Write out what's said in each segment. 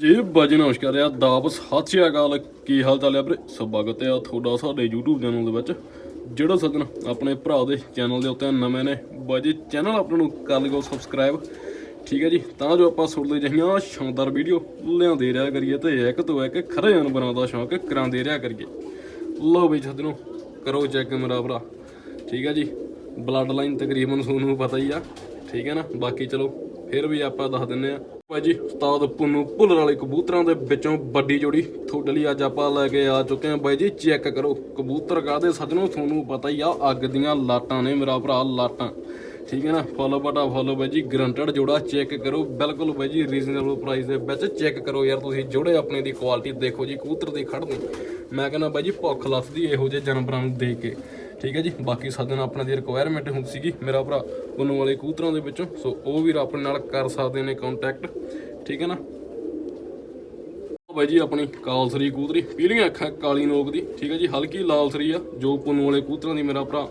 ਜੀ, ਬਾਜੀ ਨਮਸਕਾਰ ਆ। ਦਾਬ ਸਤਿ ਸ਼੍ਰੀ ਅਕਾਲ। ਕੀ ਹਾਲ ਚਾਲ ਆ ਵੀਰੇ? ਸਵਾਗਤ ਆ ਤੁਹਾਡਾ ਸਾਡੇ YouTube ਚੈਨਲ ਦੇ ਵਿੱਚ। ਜਿਹੜਾ ਸੱਜਣ ਆਪਣੇ ਭਰਾ ਦੇ ਚੈਨਲ ਦੇ ਉੱਤੇ ਨਵੇਂ ਨੇ, ਬਾਜੀ ਚੈਨਲ ਆਪਾਂ ਨੂੰ ਕਰ ਲਿਓ ਸਬਸਕ੍ਰਾਈਬ ਠੀਕ ਹੈ ਜੀ, ਤਾਂ ਜੋ ਆਪਾਂ ਸੁਣਦੇ ਜਹੀਆਂ ਸ਼ਾਨਦਾਰ ਵੀਡੀਓ ਲਿਆਉਂਦੇ ਰਿਹਾ ਕਰੀਏ ਤੇ ਇੱਕ ਤੋਂ ਇੱਕ ਖਰੇ ਜਾਨਵਰਾਂ ਦਾ ਸ਼ੌਂਕ ਕਰਾਉਂਦੇ ਰਿਹਾ ਕਰੀਏ। ਲਓ ਬਈ ਸੱਜਣੋ, ਕਰੋ ਚੈੱਕ ਮੇਰਾ ਭਰਾ। ਠੀਕ ਹੈ ਜੀ ਬਲੱਡ ਲਾਈਨ ਤਕਰੀਬਨ ਤੁਹਾਨੂੰ ਪਤਾ ਹੀ ਆ। ਠੀਕ ਹੈ ਨਾ, ਬਾਕੀ ਚਲੋ, ਫਿਰ ਵੀ ਆਪਾਂ ਦੱਸ ਦਿੰਨੇ ਆ। ਭਾਈ ਜੀ ਉਸਤਾਦ ਪੁੰਨੂ ਭੁੱਲਰ ਵਾਲੇ ਕਬੂਤਰਾਂ ਦੇ ਵਿੱਚੋਂ ਵੱਡੀ ਜੋੜੀ ਤੁਹਾਡੇ ਲਈ ਅੱਜ ਆਪਾਂ ਲੈ ਕੇ ਆ ਚੁੱਕੇ ਹਾਂ। ਬਾਈ ਜੀ ਚੈੱਕ ਕਰੋ। ਕਬੂਤਰ ਕਾਦੇ ਸੱਜਣੋ, ਤੁਹਾਨੂੰ ਪਤਾ ਹੀ ਆ, ਅੱਗ ਦੀਆਂ ਲਾਟਾਂ ਨੇ ਮੇਰਾ ਭਰਾ, ਲਾਟਾਂ। ਠੀਕ ਹੈ ਨਾ? ਫੋਲੋ ਬਟਾ ਫੋਲੋ ਬਾਈ ਜੀ, ਗਰੰਟਡ ਜੋੜਾ ਚੈੱਕ ਕਰੋ। ਬਿਲਕੁਲ ਬਾਈ ਜੀ ਰੀਜ਼ਨੇਬਲ ਪ੍ਰਾਈਸ ਦੇ ਵਿੱਚ ਚੈੱਕ ਕਰੋ ਯਾਰ ਤੁਸੀਂ। ਜੋੜੇ ਆਪਣੇ ਦੀ ਕੁਆਲਿਟੀ ਦੇਖੋ ਜੀ, ਕਬੂਤਰ ਦੀ ਖੜਨੀ ਮੈਂ ਕਹਿੰਦਾ ਬਾਈ ਜੀ, ਭੁੱਖ ਲੱਥਦੀ ਇਹੋ ਜਿਹੇ ਜਾਨਵਰਾਂ ਨੂੰ ਦੇ ਕੇ। ਠੀਕ ਹੈ ਜੀ, ਬਾਕੀ ਸਾਡੇ ਨਾਲ ਆਪਣਾ ਦੀ ਰਿਕੁਆਇਰਮੈਂਟ ਹੁੰਦੀ ਸੀਗੀ, ਮੇਰਾ ਭਰਾ ਉਹਨੂੰ ਵਾਲੇ ਕੂਤਰਾਂ ਦੇ ਵਿੱਚੋਂ, ਸੋ ਉਹ ਵੀਰ ਆਪਣੇ ਨਾਲ ਕਰ ਸਕਦੇ ਨੇ ਕੰਟੈਕਟ ਠੀਕ ਹੈ ਨਾ? ਉਹ ਬਾਈ ਜੀ, ਆਪਣੀ ਕਾਲਸਰੀ ਕੂਤਰੀ ਪੀਲੀਆਂ ਅੱਖਾਂ ਕਾਲੀ ਨੋਕ ਦੀ, ਠੀਕ ਹੈ ਜੀ, ਹਲਕੀ ਲਾਲਸਰੀ ਆ, ਜੋ ਪੁੰਨੂ ਵਾਲੇ ਕਬੂਤਰਾਂ ਦੀ ਮੇਰਾ ਭਰਾ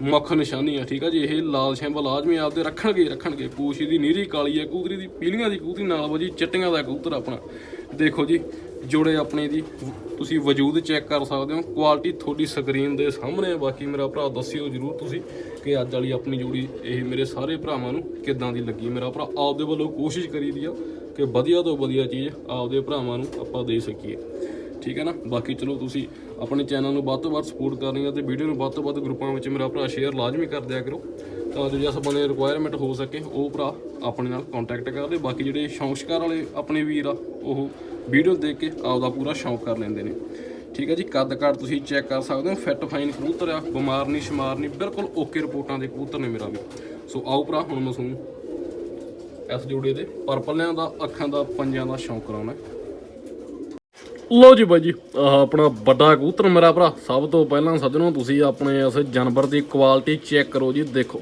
ਮੁੱਖ ਨਿਸ਼ਾਨੀ ਆ, ਠੀਕ ਆ ਜੀ, ਇਹ ਲਾਲ ਸ਼ੈਂਬਲ ਲਾਜ਼ਮੀ ਆਪਦੇ ਰੱਖਣਗੇ ਰੱਖਣਗੇ, ਪੂਛ ਦੀ ਨੀਰੀ ਕਾਲੀ ਹੈ ਕੂਤਰੀ ਦੀ, ਪੀਲੀਆਂ ਦੀ ਕੂਤਰੀ ਨਾਲ ਵਜੀ ਚਿੱਟੀਆਂ ਦਾ ਕਬੂਤਰ ਆਪਣਾ, ਦੇਖੋ ਜੀ ਜੋੜੇ ਆਪਣੇ ਦੀ, ਤੁਸੀਂ ਵਜੂਦ ਚੈੱਕ ਕਰ ਸਕਦੇ ਹੋ। ਕੁਆਲਿਟੀ ਤੁਹਾਡੀ ਸਕਰੀਨ ਦੇ ਸਾਹਮਣੇ ਹੈ ਬਾਕੀ ਮੇਰਾ ਭਰਾ ਦੱਸਿਓ ਜਰੂਰ ਤੁਸੀਂ ਕਿ ਅੱਜ ਵਾਲੀ ਆਪਣੀ ਜੋੜੀ, ਇਹ ਮੇਰੇ ਸਾਰੇ ਭਰਾਵਾਂ ਨੂੰ ਕਿੱਦਾਂ ਦੀ ਲੱਗੀ। ਮੇਰਾ ਭਰਾ ਆਪਦੇ ਵੱਲੋਂ ਕੋਸ਼ਿਸ਼ ਕਰੀ ਦੀ ਆ ਕਿ ਵਧੀਆ ਤੋਂ ਵਧੀਆ ਚੀਜ਼ ਆਪਦੇ ਭਰਾਵਾਂ ਨੂੰ ਆਪਾਂ ਦੇ ਸਕੀਏ। ਠੀਕ ਹੈ ਨਾ? ਬਾਕੀ ਚਲੋ ਤੁਸੀਂ ਆਪਣੇ ਚੈਨਲ ਨੂੰ ਵੱਧ ਤੋਂ ਵੱਧ ਸਪੋਰਟ ਕਰਨੀ ਹੈ ਤੇ ਵੀਡੀਓ ਨੂੰ ਵੱਧ ਤੋਂ ਵੱਧ ਗਰੁੱਪਾਂ ਵਿੱਚ ਮੇਰਾ ਭਰਾ ਸ਼ੇਅਰ ਲਾਜ਼ਮੀ ਕਰ ਦਿਆ ਕਰੋ ਤਾਂ ਜੋ ਜਿਸ ਬੰਦੇ ਰਿਕੁਆਇਰਮੈਂਟ ਹੋ ਸਕੇ, ਉਹ ਭਰਾ ਆਪਣੇ ਨਾਲ ਕੰਟੈਕਟ ਕਰ ਲੈ। ਬਾਕੀ ਜਿਹੜੇ ਸ਼ੌਂਕ ਵਾਲੇ ਆਪਣੇ ਵੀਰ ਆ, ਉਹ ਵੀਡੀਓ ਦੇਖ ਕੇ ਆਪਦਾ ਪੂਰਾ ਸ਼ੌਂਕ ਕਰ ਲੈਂਦੇ ਨੇ। ਠੀਕ ਹੈ ਜੀ, ਕੱਦ ਕਾਠ ਤੁਸੀਂ ਚੈੱਕ ਕਰ ਸਕਦੇ ਹੋ ਫਿੱਟ ਫਾਈਨ ਕਬੂਤਰ ਆ, ਬਿਮਾਰ ਨਹੀਂ, ਸ਼ਮਾਰ ਨਹੀਂ, ਬਿਲਕੁਲ ਓਕੇ ਰਿਪੋਰਟਾਂ ਦੇ ਕਬੂਤਰ ਨੇ ਮੇਰਾ ਵੀ। ਸੋ ਆਓ ਭਰਾ, ਹੁਣ ਮੈਂ ਤੁਹਾਨੂੰ ਇਸ ਜੋੜੇ ਦੇ ਪਰਪਲਿਆਂ ਦਾ, ਅੱਖਾਂ ਦਾ, ਪੰਜਾਂ ਦਾ ਸ਼ੌਂਕ ਕਰਾਉਣਾ। ਲੋ ਜੀ ਬਾਈ ਜੀ, ਆਹ ਆਪਣਾ ਵੱਡਾ ਕਬੂਤਰ ਮੇਰਾ ਭਰਾ, ਸਭ ਤੋਂ ਪਹਿਲਾਂ ਸੱਜਣੋ, ਤੁਸੀਂ ਆਪਣੇ ਇਸ ਜਾਨਵਰ ਦੀ ਕੁਆਲਿਟੀ ਚੈੱਕ ਕਰੋ ਜੀ, ਦੇਖੋ।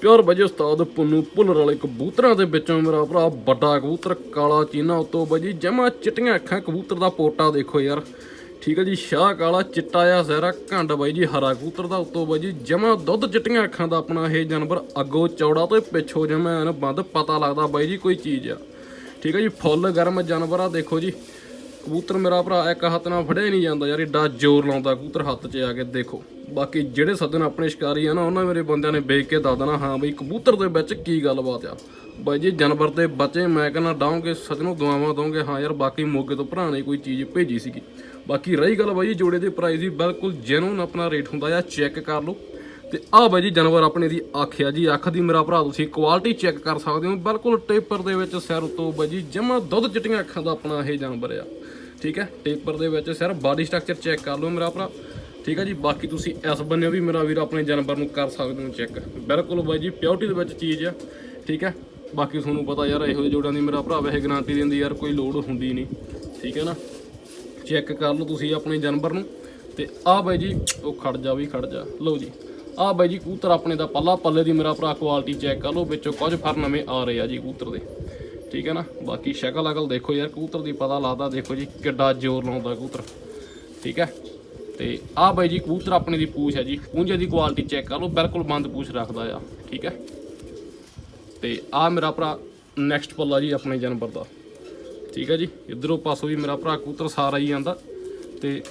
ਪਿਓਰ ਬਾਜੀ ਉਸਤਾਦ ਪੁੰਨੂ ਭੁੱਲਰ ਵਾਲੇ ਕਬੂਤਰਾਂ ਦੇ ਵਿੱਚੋਂ ਮੇਰਾ ਭਰਾ ਵੱਡਾ ਕਬੂਤਰ, ਕਾਲਾ ਚੀਨਾ ਉਤੋਂ ਬਾਜੀ ਜਮਾ ਚਿੱਟੀਆਂ ਅੱਖਾਂ ਕਬੂਤਰ ਦਾ ਪੋਟਾ ਦੇਖੋ ਯਾਰ। ਠੀਕ ਹੈ ਜੀ, ਸ਼ਾਹ ਕਾਲਾ ਚਿੱਟਾ ਆ ਜ਼ਹਿਰਾ ਘੰਡ ਬਾਈ ਜੀ, ਹਰਾ ਕਬੂਤਰ ਦਾ ਉਤੋਂ ਬਾਈ ਜੀ, ਜਮਾ ਦੁੱਧ ਚਿੱਟੀਆਂ ਅੱਖਾਂ ਦਾ ਆਪਣਾ ਇਹ ਜਾਨਵਰ ਅੱਗੋਂ ਚੌੜਾ ਤੇ ਪਿੱਛੋਂ ਜਮਾ ਐਨ ਬੰਦ, ਪਤਾ ਲੱਗਦਾ ਬਾਈ ਜੀ ਕੋਈ ਚੀਜ਼ ਆ। ਠੀਕ ਹੈ ਜੀ, ਫੁੱਲ ਗਰਮ ਜਾਨਵਰ ਆ ਦੇਖੋ ਜੀ। ਕਬੂਤਰ ਮੇਰਾ ਭਰਾ ਇੱਕ ਹੱਥ ਨਾਲ ਫੜਿਆ ਹੀ ਨਹੀਂ ਜਾਂਦਾ ਯਾਰ, ਏਡਾ ਜ਼ੋਰ ਲਾਉਂਦਾ ਕਬੂਤਰ ਹੱਥ 'ਚ ਆ ਕੇ, ਦੇਖੋ। ਬਾਕੀ ਜਿਹੜੇ ਸੱਜਣ ਆਪਣੇ ਸ਼ਿਕਾਰੀ ਆ ਨਾ, ਉਹਨਾਂ ਮੇਰੇ ਬੰਦਿਆਂ ਨੇ ਵੇਖ ਕੇ ਦੱਸ ਦੇਣਾ, ਹਾਂ ਬਈ ਕਬੂਤਰ ਦੇ ਵਿੱਚ ਕੀ ਗੱਲਬਾਤ ਆ। ਬਾਈ ਜੀ, ਜਾਨਵਰ ਦੇ ਬੱਚੇ, ਮੈਂ ਕਹਿੰਦਾ ਡਾਉਂਗੇ, ਸੱਜਣੋਂ ਦੁਆਵਾਂ ਦੋਗੇ, ਹਾਂ ਯਾਰ, ਬਾਕੀ ਮੋਗੇ ਤੋਂ ਭਰਾ ਨੇ ਕੋਈ ਚੀਜ਼ ਭੇਜੀ ਸੀਗੀ। ਬਾਕੀ ਰਹੀ ਗੱਲ ਬਾਈ ਜੀ, ਜੋੜੇ ਦੇ ਪ੍ਰਾਈਸ ਦੀ ਬਿਲਕੁਲ ਜੈਨੂਨ ਆਪਣਾ ਰੇਟ ਹੁੰਦਾ ਆ ਚੈੱਕ ਕਰ ਲਓ। ਤੇ ਆਹ ਬਾਈ ਜੀ, ਜਾਨਵਰ ਆਪਣੇ ਦੀ ਅੱਖ ਆ ਜੀ, ਅੱਖ ਦੀ ਮੇਰਾ ਭਰਾ, ਤੁਸੀਂ ਕੁਆਲਿਟੀ ਚੈੱਕ ਕਰ ਸਕਦੇ ਹੋ। ਬਿਲਕੁਲ ਟੇਪਰ ਦੇ ਵਿੱਚ ਸਿਰ ਉਤੋਂ ਬਾਈ ਜੀ, ਜਮਾ ਦੁੱਧ ਚਿੱਟੀਆਂ ਅੱਖਾਂ ਦਾ ਆਪਣਾ ਇਹ ਜਾਨਵਰ ਆ। ਠੀਕ ਹੈ ਟੇਪਰ ਦੇ ਵਿੱਚ ਸਿਰ ਬਾਡੀ ਸਟਰਕਚਰ ਚੈੱਕ ਕਰ ਲਓ ਮੇਰਾ ਭਰਾ। ਠੀਕ ਹੈ ਜੀ, ਬਾਕੀ ਤੁਸੀਂ ਇਸ ਬੰਨੇ ਵੀ ਮੇਰਾ ਵੀਰ ਆਪਣੇ ਜਾਨਵਰ ਨੂੰ ਕਰ ਸਕਦੇ ਹੋ ਚੈੱਕ ਬਿਲਕੁਲ ਬਾਈ ਜੀ ਪਿਓਰਟੀ ਦੇ ਵਿੱਚ ਚੀਜ਼ ਆ। ਠੀਕ ਹੈ, ਬਾਕੀ ਤੁਹਾਨੂੰ ਪਤਾ ਯਾਰ, ਇਹੋ ਜਿਹੇ ਜੋੜਾਂ ਦੀ ਮੇਰਾ ਭਰਾ ਵੈਸੇ ਗਾਰੰਟੀ ਦਿੰਦੀ ਯਾਰ, ਕੋਈ ਲੋਡ ਹੁੰਦੀ ਨਹੀਂ। ਠੀਕ ਹੈ ਨਾ ਚੈੱਕ ਕਰ ਲਓ ਤੁਸੀਂ ਆਪਣੇ ਜਾਨਵਰ ਨੂੰ। ਤੇ ਆਹ ਬਾਈ ਜੀ, ਉਹ ਖੜ ਜਾ ਵੀ, ਖੜ ਜਾ। ਲਓ ਜੀ। ਆਹ ਬਾਈ ਜੀ ਕਬੂਤਰ ਆਪਣੇ ਦਾ ਪੱਲਾ ਪੱਲੇ ਦੀ ਮੇਰਾ ਭਰਾ ਕੁਆਲਿਟੀ ਚੈੱਕ ਕਰ ਲਓ, ਵਿੱਚੋਂ ਕੁਝ ਫਰ ਨਵੇਂ ਆ ਰਹੇ ਆ ਜੀ ਕਬੂਤਰ ਦੇ। ਠੀਕ ਹੈ ਨਾ? ਬਾਕੀ ਸ਼ਕਲ ਅਕਲ ਦੇਖੋ ਯਾਰ, ਕਬੂਤਰ ਦੀ ਪਤਾ ਲੱਗਦਾ ਦੇਖੋ ਜੀ, ਕਿੱਡਾ ਜ਼ੋਰ ਲਾਉਂਦਾ ਕਬੂਤਰ। ਠੀਕ ਹੈ? ਤੇ ਆਹ ਬਾਈ ਜੀ ਕਬੂਤਰ ਆਪਣੇ ਦੀ ਪੂਛ ਹੈ ਜੀ, ਪੂੰਝੇ ਦੀ ਕੁਆਲਿਟੀ ਚੈੱਕ ਕਰ ਲਓ, ਬਿਲਕੁਲ ਬੰਦ ਪੂਛ ਰੱਖਦਾ ਆ। ਠੀਕ ਹੈ? ਤੇ ਆਹ ਮੇਰਾ ਭਰਾ ਨੈਕਸਟ ਪੱਲਾ ਜੀ ਆਪਣੇ ਜਾਨਵਰ ਦਾ। ਠੀਕ ਹੈ ਜੀ? ਇਧਰੋਂ ਪਾਸੋਂ ਵੀ ਮੇਰਾ ਭਰਾ ਕਬੂਤਰ ਸਾਰਾ ਹੀ ਆਂਦਾ। ਤੇ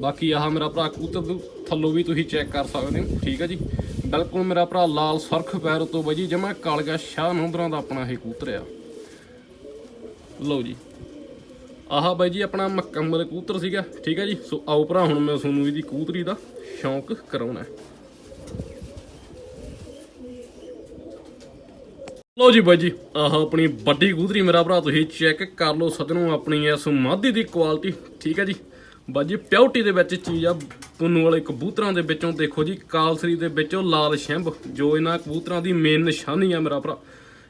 ਬਾਕੀ ਆਹ ਮੇਰਾ ਭਰਾ ਕਬੂਤਰ ਥੱਲੋਂ ਵੀ ਤੁਸੀਂ ਚੈੱਕ ਕਰ ਸਕਦੇ ਹੋ। ਠੀਕ ਹੈ ਜੀ। ਬਿਲਕੁਲ ਮੇਰਾ ਭਰਾ ਲਾਲ ਸੁਰਖ ਪੈਰ ਤੋਂ ਬਾਈ ਜੀ, ਜਮਾ ਕਾਲਗਾ ਸ਼ਾਹ ਨੰਦਰਾਂ ਦਾ ਆਪਣਾ ਇਹ ਕਬੂਤਰ ਆ ਲਓ ਜੀ। ਆਹ ਬਾਈ ਜੀ ਆਪਣਾ ਮੁਕੰਮਲ ਕੂਤਰ ਸੀਗਾ। ਠੀਕ ਹੈ ਜੀ। ਸੋ ਆਓ ਭਰਾ, ਹੁਣ ਮੈਂ ਤੁਹਾਨੂੰ ਇਹਦੀ ਕੂਤਰੀ ਦਾ ਸ਼ੌਂਕ ਕਰਾਉਣਾ ਹੈ। ਲੋ ਜੀ ਬਾਈ ਜੀ, ਆਹ ਆਪਣੀ ਵੱਡੀ ਕਬੂਤਰੀ ਮੇਰਾ ਭਰਾ, ਤੁਸੀਂ ਚੈੱਕ ਕਰ ਲਓ ਸੱਜਣੋ, ਆਪਣੀ ਇਸ ਮਾਦੀ ਦੀ ਕੁਆਲਿਟੀ ਠੀਕ ਹੈ ਜੀ। ਬਾਜ਼ੀ ਪਿਓਰਟੀ ਦੇ ਵਿੱਚ ਚੀਜ਼ ਆ, ਪੁੰਨੂ ਵਾਲੇ ਕਬੂਤਰਾਂ ਦੇ ਵਿੱਚੋਂ ਦੇਖੋ ਜੀ, ਕਾਲਸਰੀ ਦੇ ਵਿੱਚੋਂ ਲਾਲ ਸ਼ਿੰਬ, ਜੋ ਇਹਨਾਂ ਕਬੂਤਰਾਂ ਦੀ ਮੇਨ ਨਿਸ਼ਾਨੀ ਆ ਮੇਰਾ ਭਰਾ।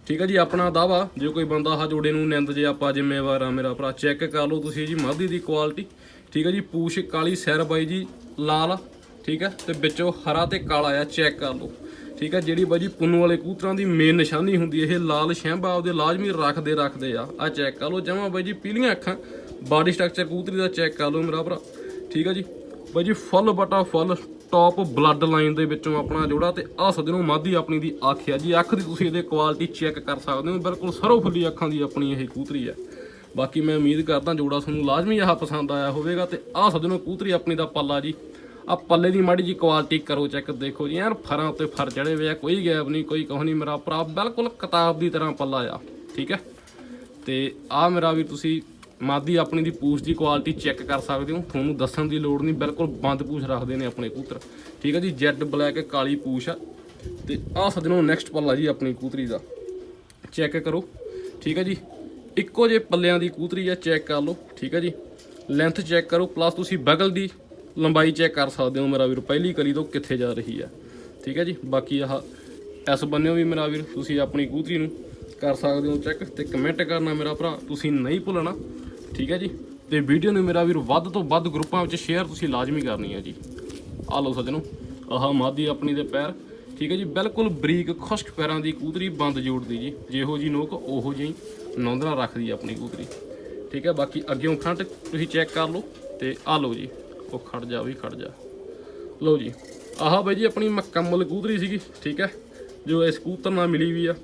ਠੀਕ ਹੈ ਜੀ, ਆਪਣਾ ਦਾਵਾ, ਜੇ ਕੋਈ ਬੰਦਾ ਹਾ ਜੋੜੇ ਨੂੰ ਨਿੰਦ ਜੇ ਆਪਾਂ ਜ਼ਿੰਮੇਵਾਰ ਆ ਮੇਰਾ ਭਰਾ, ਚੈੱਕ ਕਰ ਲਓ ਤੁਸੀਂ ਜੀ, ਮਾਦੀ ਦੀ ਕੁਆਲਿਟੀ ਠੀਕ ਹੈ ਜੀ, ਪੂਛ ਕਾਲੀ, ਸਿਰ ਬਾਈ ਜੀ, ਲਾਲ, ਠੀਕ ਹੈ ਤੇ ਵਿੱਚੋਂ ਹਰਾ ਤੇ ਕਾਲਾ ਆ, ਚੈੱਕ ਕਰ ਲਓ। ਠੀਕ ਹੈ ਜਿਹੜੀ ਬਾਜੀ ਪੁੰਨੂ ਵਾਲੇ ਕਬੂਤਰਾਂ ਦੀ ਮੇਨ ਨਿਸ਼ਾਨੀ ਹੁੰਦੀ ਇਹ ਲਾਲ ਸ਼ੈਂਬਾ ਆਪਦੇ ਲਾਜ਼ਮੀ ਰੱਖਦੇ ਰੱਖਦੇ ਆ। ਆ ਚੈੱਕ ਕਰ ਲਓ, ਜਮਾ ਬਾਈ ਜੀ, ਪੀਲੀਆਂ ਅੱਖਾਂ। ਬਾਡੀ ਸਟਰਕਚਰ ਕਬੂਤਰੀ ਦਾ ਚੈੱਕ ਕਰ ਲਓ ਮੇਰਾ ਭਰਾ। ਠੀਕ ਆ ਜੀ? ਬਾਈ ਜੀ, ਫੁੱਲ ਬਟਾ ਫੁੱਲ ਟੌਪ ਬਲੱਡ ਲਾਈਨ ਦੇ ਵਿੱਚੋਂ ਆਪਣਾ ਜੋੜਾ ਤੇ ਆਹ ਸੱਜਣੋ ਮਾਦੀ ਆਪਣੀ ਦੀ ਅੱਖ ਆ ਜੀ। ਅੱਖ ਦੀ ਤੁਸੀਂ ਇਹਦੇ ਕੁਆਲਿਟੀ ਚੈੱਕ ਕਰ ਸਕਦੇ ਹੋ। ਬਿਲਕੁਲ ਸਰੋ ਫੁੱਲੀ ਅੱਖਾਂ ਦੀ ਆਪਣੀ ਇਹ ਕਬੂਤਰੀ ਹੈ ਬਾਕੀ ਮੈਂ ਉਮੀਦ ਕਰਦਾ ਜੋੜਾ ਤੁਹਾਨੂੰ ਲਾਜ਼ਮੀ ਆਹ ਪਸੰਦ ਆਇਆ ਹੋਵੇਗਾ ਤੇ ਆਹ ਸੱਜਣੋ ਕੂਤਰੀ ਆਪਣੀ ਦਾ ਪੱਲਾ ਜੀ। ਆ ਪੱਲੇ ਦੀ ਮਾੜੀ ਜੀ ਕੁਆਲਿਟੀ ਕਰੋ ਚੈੱਕ ਦੇਖੋ ਜੀ। ਯਾਰ ਫਰਾਂ ਉੱਤੇ ਫਰ ਚੜੇ ਹੋਏ ਆ, ਕੋਈ ਗੈਪ ਨਹੀਂ, ਕੋਈ ਕਹੋ ਨਹੀਂ। ਮੇਰਾ ਭਰਾ ਬਿਲਕੁਲ ਕਿਤਾਬ ਦੀ ਤਰ੍ਹਾਂ ਪੱਲਾ ਆ। ਠੀਕ ਹੈ ਤੇ ਆ ਮੇਰਾ ਵੀ ਤੁਸੀਂ ਮਾਦੀ, ਆਪਣੀ ਦੀ ਪੂਛ ਦੀ ਕੁਆਲਿਟੀ ਚੈੱਕ ਕਰ ਸਕਦੇ ਹੋ। ਤੁਹਾਨੂੰ ਦੱਸਣ ਦੀ ਲੋੜ ਨਹੀਂ, ਬਿਲਕੁਲ ਬੰਦ ਪੂਛ ਰੱਖਦੇ ਨੇ ਆਪਣੇ ਕੂਤਰ। ਠੀਕ ਹੈ ਜੀ, ਜੈਡ ਬਲੈਕ ਕਾਲੀ ਪੂਛ ਆ। ਤੇ ਆ ਸੱਜਣੋ ਨੈਕਸਟ ਪੱਲਾ ਜੀ ਆਪਣੀ ਕੂਤਰੀ ਦਾ। ਚੈੱਕ ਕਰੋ। ਠੀਕ ਹੈ ਜੀ, ਇੱਕੋ ਜੇ ਪੱਲਿਆਂ ਦੀ ਕੂਤਰੀ ਆ ਚੈੱਕ ਕਰ ਲਓ। ਠੀਕ ਹੈ ਜੀ ਲੈਂਥ ਚੈੱਕ ਕਰੋ। ਪਲੱਸ ਤੁਸੀਂ ਬਗਲ ਦੀ ਲੰਬਾਈ ਚੈੱਕ ਕਰ ਸਕਦੇ ਹੋ ਮੇਰਾ ਵੀਰ। ਪਹਿਲੀ ਕਲੀ ਤੋਂ ਕਿੱਥੇ ਜਾ ਰਹੀ ਆ। ਠੀਕ ਹੈ ਜੀ, ਬਾਕੀ ਆਹ ਇਸ ਬੰਨਿਓ ਵੀ ਮੇਰਾ ਵੀਰ, ਤੁਸੀਂ ਆਪਣੀ ਕੂਤਰੀ ਨੂੰ ਕਰ ਸਕਦੇ ਹੋ ਚੈੱਕ ਤੇ ਕਮੈਂਟ ਕਰਨਾ ਮੇਰਾ ਭਰਾ, ਤੁਸੀਂ ਨਹੀਂ ਭੁੱਲਣਾ, ਠੀਕ ਹੈ ਜੀ? ਤੇ ਵੀਡੀਓ ਨੂੰ ਮੇਰਾ ਵੀਰ ਵੱਧ ਤੋਂ ਵੱਧ ਗਰੁੱਪਾਂ ਵਿੱਚ ਸ਼ੇਅਰ ਤੁਸੀਂ ਲਾਜ਼ਮੀ ਕਰਨੀ ਹੈ ਜੀ। ਆ ਲਓ ਸੱਜਣੋ, ਆਹ ਮਾਦੀ ਆਪਣੀ ਦੇ ਪੈਰ, ਠੀਕ ਹੈ ਜੀ? ਬਿਲਕੁਲ ਬਰੀਕ, ਖੁਸ਼ਕ ਪੈਰਾਂ ਦੀ ਕੂਤਰੀ ਬੰਦ ਜੋੜਦੀ ਜੀ। ਜਿਹੋ ਜੀ ਨੋਕ, ਉਹੋ ਜਿਹੀ ਨੌਂਦਣਾ ਰੱਖਦੀ ਆਪਣੀ ਕੂਤਰੀ। ਠੀਕ ਹੈ, ਬਾਕੀ ਅੱਗਿਓਂ ਖੰਡ ਤੁਸੀਂ ਚੈੱਕ ਕਰ ਲਓ ਤੇ ਆ ਲਓ ਜੀ, ਉਹ ਖੜ ਜਾ ਵੀ ਖੜ ਜਾ। ਲਓ ਜੀ, ਆਹ ਬਾਈ ਜੀ ਆਪਣੀ ਮੁਕੰਮਲ ਕੂਤਰੀ ਸੀਗੀ, ਠੀਕ ਹੈ? ਜੋ ਇਸ ਕੂਤਰ ਨਾਲ ਮਿਲੀ ਵੀ ਆ।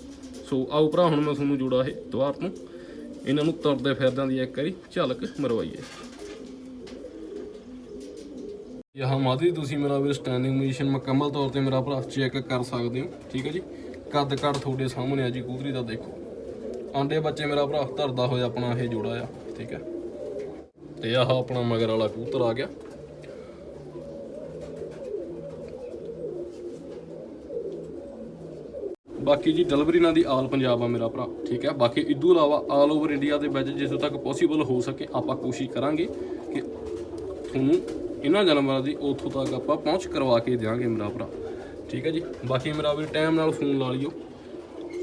ਸੋ ਆਓ ਭਰਾ, ਹੁਣ ਮੈਂ ਤੁਹਾਨੂੰ ਜੋੜਾ ਇਹ ਦੁਆਰ ਤੋਂ ਇਹਨਾਂ ਨੂੰ ਤੁਰਦੇ ਫਿਰਦਿਆਂ ਦੀ ਇੱਕ ਵਾਰੀ ਝਲਕ ਮਰਵਾਈਏ। ਯਹਾਂ ਮਾਦੀ ਤੁਸੀਂ ਮੇਰਾ ਵੀ ਸਟੈਂਡਿੰਗ ਪੋਜੀਸ਼ਨ ਮੁਕੰਮਲ ਤੌਰ ਤੇ ਮੇਰਾ ਭਰਾ ਚੈੱਕ ਕਰ ਸਕਦੇ ਹੋ। ਠੀਕ ਹੈ ਜੀ? ਕੱਦ ਕੱਦ ਤੁਹਾਡੇ ਸਾਹਮਣੇ ਆ ਜੀ ਕੂਤਰੀ ਦਾ ਦੇਖੋ। ਆਂਡੇ ਬੱਚੇ ਮੇਰਾ ਭਰਾ ਧਰਦਾ ਹੋਇਆ ਆਪਣਾ ਇਹ ਜੋੜਾ ਆ। ਠੀਕ ਹੈ? ਤੇ ਆਹ ਆਪਣਾ ਮਗਰ ਵਾਲਾ ਕੂਤਰ ਆ ਗਿਆ। ਬਾਕੀ ਜੀ ਡਿਲੀਵਰੀ ਨਾਲ ਦੀ ਆਲ ਪੰਜਾਬ ਆ ਮੇਰਾ ਭਰਾ, ਠੀਕ ਹੈ? ਬਾਕੀ ਇਦੋਂ ਇਲਾਵਾ ਆਲ ਓਵਰ ਇੰਡੀਆ ਦੇ ਵਿੱਚ ਜਿੱਥੋਂ ਤੱਕ ਪੋਸੀਬਲ ਹੋ ਸਕੇ, ਆਪਾਂ ਕੋਸ਼ਿਸ਼ ਕਰਾਂਗੇ ਕਿ ਤੁਹਾਨੂੰ ਇਹਨਾਂ ਜਾਨਵਰਾਂ ਦੀ ਉੱਥੋਂ ਤੱਕ ਆਪਾਂ ਪਹੁੰਚ ਕਰਵਾ ਕੇ ਦਿਆਂਗੇ ਮੇਰਾ ਭਰਾ, ਠੀਕ ਹੈ ਜੀ? ਬਾਕੀ ਮੇਰਾ ਵੀ ਟਾਈਮ ਨਾਲ ਫੋਨ ਲਾ ਲਿਓ।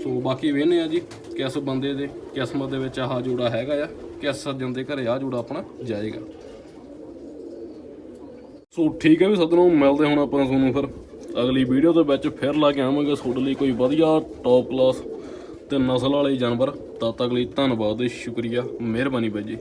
ਸੋ ਬਾਕੀ ਵੇਖਨੇ ਆ ਜੀ, ਕਿਸ ਬੰਦੇ ਦੇ, ਕਿਸਮਤ ਦੇ ਵਿੱਚ ਆਹ ਜੋੜਾ ਹੈਗਾ ਆ, ਕਿਸ ਸੱਜਣ ਦੇ ਘਰੇ ਆ ਜੋੜਾ ਆਪਣਾ ਜਾਏਗਾ। ਸੋ ਠੀਕ ਹੈ ਵੀ ਸਦਨੋਂ ਮਿਲਦੇ ਹੁਣ ਆਪਾਂ ਤੁਹਾਨੂੰ ਫਿਰ। ਅਗਲੀ ਵੀਡੀਓ ਦੇ ਵਿੱਚ ਫਿਰ ਲਾ ਕੇ ਆਵਾਂਗੇ ਤੁਹਾਡੇ ਲਈ ਕੋਈ ਵਧੀਆ ਟੌਪ ਕਲਾਸ ਤੇ ਨਸਲ ਵਾਲੇ ਜਾਨਵਰ। ਤਦ ਤੱਕ ਲਈ ਧੰਨਵਾਦ ਤੇ ਸ਼ੁਕਰੀਆ। ਮਿਹਰਬਾਨੀ ਬਾਈ ਜੀ।